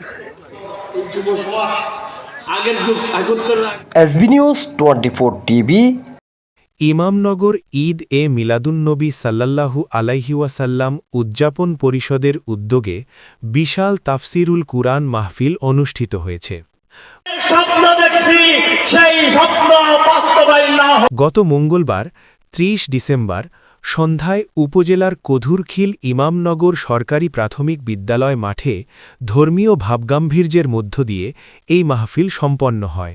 এই যুব সমাজ। আগের যুগ SB news twenty four TV. Imamnagar Eid e Miladunnabi সাল্লাল্লাহু আলাইহি ওয়াসাল্লাম উদযাপন পরিষদের উদ্যোগে বিশাল তাফসিরুল কুরআন মাহফিল অনুষ্ঠিত হয়েছে। গত মঙ্গলবার ৩০ ডিসেম্বর সন্ধ্যায় উপজেলার কধুরখিল ইমামনগর সরকারি প্রাথমিক বিদ্যালয় মাঠে ধর্মীয় ভাবগাম্ভীর্যের মধ্য দিয়ে এই মাহফিল সম্পন্ন হয়।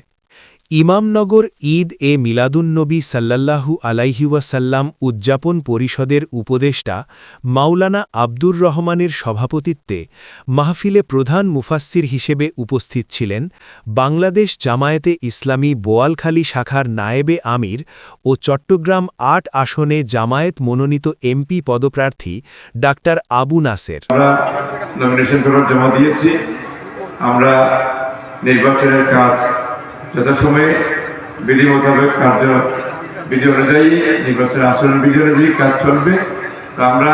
ইমামনগর ঈদ এ মিলাদুন্নবী সাল্লাল্লাহু আলাইহি ওয়াসাল্লাম উদযাপন পরিষদের উপদেষ্টা মাওলানা আব্দুর রহমানের সভাপতিত্বে মাহফিলে প্রধান মুফাসসির হিসেবে উপস্থিত ছিলেন বাংলাদেশ জামায়াতে ইসলামী বোয়ালখালী শাখার নায়েবে আমির ও চট্টগ্রাম আট আসনে জামায়াত মনোনীত এমপি পদপ্রার্থী ডাক্তার আবু নাসের। আমরা নির্বাচনের কাজ যথাসময়ে বিধি মোতাবেক কার্য বিধি অনুযায়ী নির্বাচনের আচরণ বিধি অনুযায়ী কাজ চলবে। তো আমরা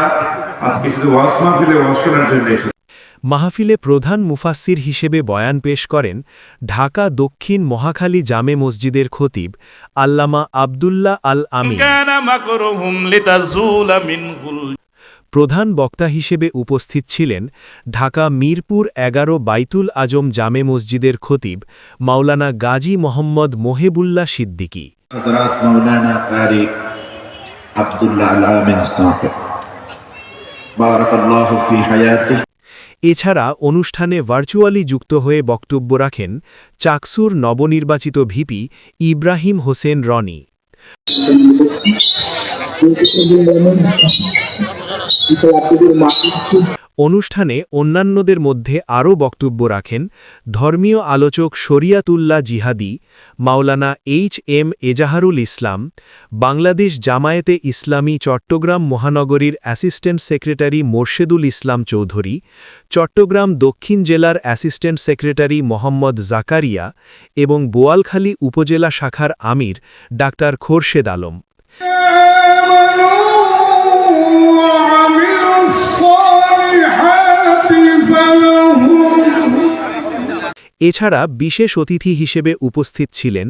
আজকে শুধু ওয়াশ মাহফিলে শোনার জন্য এসেছি। মাহফিলে প্রধান মুফাসসির হিসেবে বয়ান পেশ করেন ঢাকা দক্ষিণ মহাখালী জামে মসজিদের খতিব আল্লামা আবদুল্লাহ আল আমিন। প্রধান বক্তা হিসেবে উপস্থিত ছিলেন ঢাকা মিরপুর এগারো বাইতুল আজম জামে মসজিদের খতিব মাওলানা গাজী মোহাম্মদ মোহেবুল্লা সিদ্দিকী। এছাড়া অনুষ্ঠানে ভার্চুয়ালি যুক্ত হয়ে বক্তব্য রাখেন চাকসুর নবনির্বাচিত ভিপি ইব্রাহিম হোসেন রনি। অনুষ্ঠানে অন্যান্যদের মধ্যে আরও বক্তব্য রাখেন ধর্মীয় আলোচক শরিয়াতুল্লাহ জিহাদি, মাওলানা H M Ezaharul Islam, Bangladesh Jamaat-e-Islami Chattogram মহানগরীর অ্যাসিস্ট্যান্ট সেক্রেটারি মোর্শেদুল ইসলাম চৌধুরী, চট্টগ্রাম দক্ষিণ জেলার অ্যাসিস্ট্যান্ট সেক্রেটারি মোহাম্মদ জাকারিয়া এবং বোয়ালখালী উপজেলা শাখার আমির ডাক্তার খোরশেদ আলম। এছাড়া বিশেষ অতিথি হিসেবে উপস্থিত ছিলেন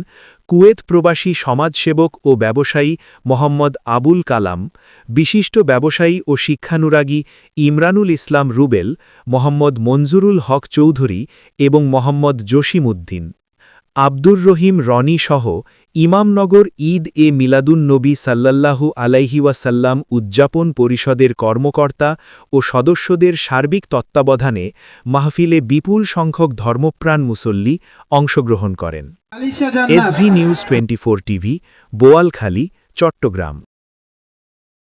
কুয়েত প্রবাসী সমাজসেবক ও ব্যবসায়ী মোহাম্মদ আবুল কালাম, বিশিষ্ট ব্যবসায়ী ও শিক্ষানুরাগী ইমরানুল ইসলাম রুবেল, মোহাম্মদ মঞ্জুরুল হক চৌধুরী এবং মোহাম্মদ জসিম উদ্দিন আব্দুর রহিম রনি সহ ইমামনগর ঈদ এ মিলাদুন নবী সাল্লাল্লাহু আলাইহি ওয়াসাল্লাম উদযাপন পরিষদের কর্মকর্তা ও সদস্যদের সার্বিক তত্ত্বাবধানে মাহফিলে বিপুল সংখ্যক ধর্মপ্রাণ মুসল্লি অংশগ্রহণ করেন। SV news twenty TV Boalkhali Chattogram.